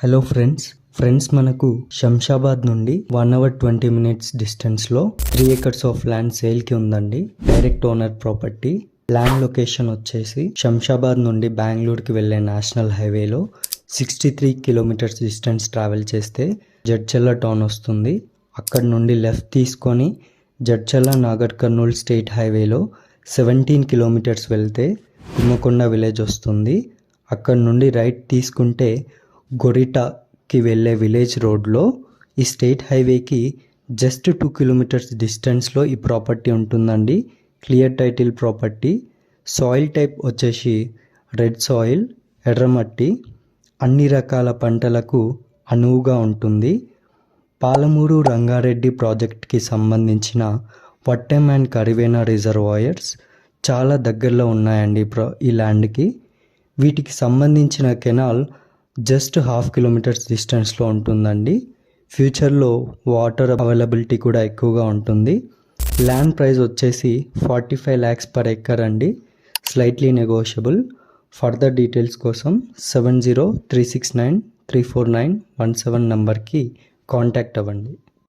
Hello friends friends మనకు శంషాబాద్ నుండి one hour twenty minutes డిస్టెన్స్లో త్రీ ఎకర్స్ ఆఫ్ ల్యాండ్ సేల్కి ఉందండి. Direct owner property land location వచ్చేసి శంషాబాద్ నుండి బెంగళూరుకి వెళ్ళే నేషనల్ హైవేలో sixty three kilometres distance travel చేస్తే జడ్చల్ల టౌన్ వస్తుంది. అక్కడ నుండి లెఫ్ట్ తీసుకొని జడ్చల్ల నాగర్ కర్నూల్ స్టేట్ హైవేలో సెవెంటీన్ కిలోమీటర్స్ వెళ్తే తుమ్మకొండ విలేజ్ వస్తుంది. అక్కడ నుండి రైట్ తీసుకుంటే గొరిటాకి వెళ్ళే విలేజ్ రోడ్లో ఈ స్టేట్ హైవేకి జస్ట్ టూ కిలోమీటర్స్ డిస్టెన్స్లో ఈ ప్రాపర్టీ ఉంటుందండి. Clear title property. Soil type వచ్చేసి రెడ్ సాయిల్ ఎర్రమట్టి. అన్ని రకాల పంటలకు అనువుగా ఉంటుంది. పాలమూరు రంగారెడ్డి ప్రాజెక్ట్కి సంబంధించిన వట్టెం అండ్ కరివేనా రిజర్వాయర్స్ చాలా దగ్గరలో ఉన్నాయండి ఈ ఈ ల్యాండ్కి. వీటికి సంబంధించిన కెనాల్ జస్ట్ హాఫ్ కిలోమీటర్స్ డిస్టెన్స్లో ఉంటుందండి. ఫ్యూచర్లో వాటర్ అవైలబిలిటీ కూడా ఎక్కువగా ఉంటుంది. ల్యాండ్ ప్రైస్ వచ్చేసి forty five lakhs per acre అండి. Slightly negotiable. ఫర్దర్ డీటెయిల్స్ కోసం seven zero three six nine three four nine one seven నంబర్కి కాంటాక్ట్ అవ్వండి.